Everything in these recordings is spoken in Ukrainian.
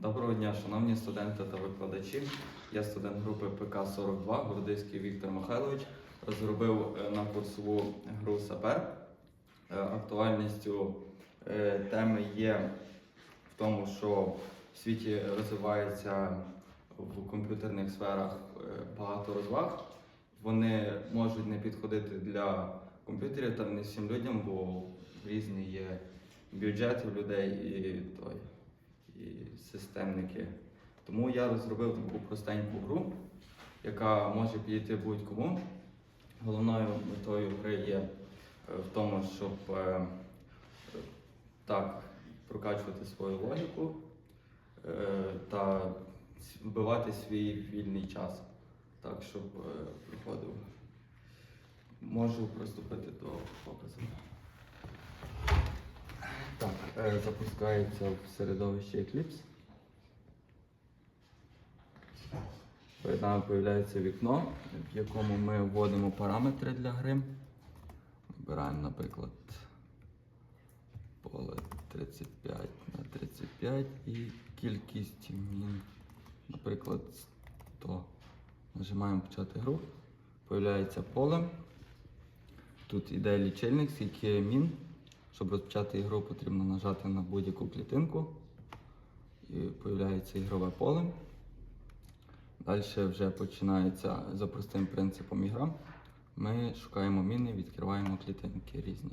Доброго дня, шановні студенти та викладачі. Я студент групи ПК-42 Городиський Віктор Михайлович. Розробив е, на курсову гру Сапер. Е, Актуальністю е, теми є в тому, що в світі розвивається в комп'ютерних сферах багато розваг. Вони можуть не підходити для комп'ютерів та не всім людям, бо різні є бюджети людей і той і системники. Тому я розробив таку простеньку гру, яка може підійти будь-кому. Головною метою гри є е, в тому, щоб е, так прокачувати свою логіку е, та вбивати свій вільний час, так, щоб приходив. Можу приступити до показу. Е, запускається в середовище Eclipse. Перед нами з'являється вікно, в якому ми вводимо параметри для гри. Вибираємо, наприклад, поле 35 на 35 і кількість мін, наприклад, 100. Нажимаємо почати гру. Появляється поле. Тут іде лічильник, скільки мін. Щоб розпочати ігру, потрібно нажати на будь-яку клітинку. І появляється ігрове поле. Далі вже починається за простим принципом ігра. Ми шукаємо міни, відкриваємо клітинки різні.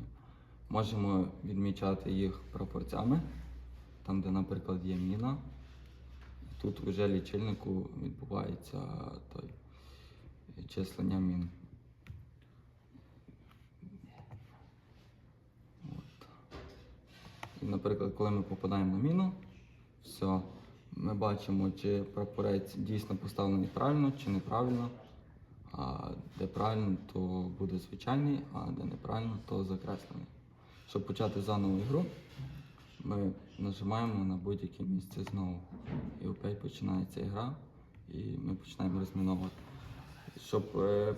Можемо відмічати їх пропорцями, там, де, наприклад, є міна. Тут вже лічильнику відбувається той, числення мін. От. І, наприклад, коли ми попадаємо на міну, все, ми бачимо, чи прапорець дійсно поставлений правильно чи неправильно. А де правильно, то буде звичайний, а де неправильно, то закреслений. Щоб почати заново ігру, ми нажимаємо на будь-яке місце знову. І опять починається гра, і ми починаємо розміновувати. Щоб е,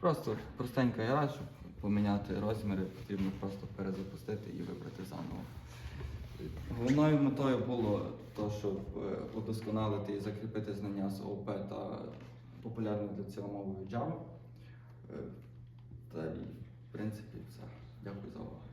просто простенька гра, щоб поміняти розміри, потрібно просто перезапустити. Головною метою було то, щоб е, удосконалити і закріпити знання з ОП та популярною для цього мовою Java. Е, Та і в принципі все. Дякую за увагу.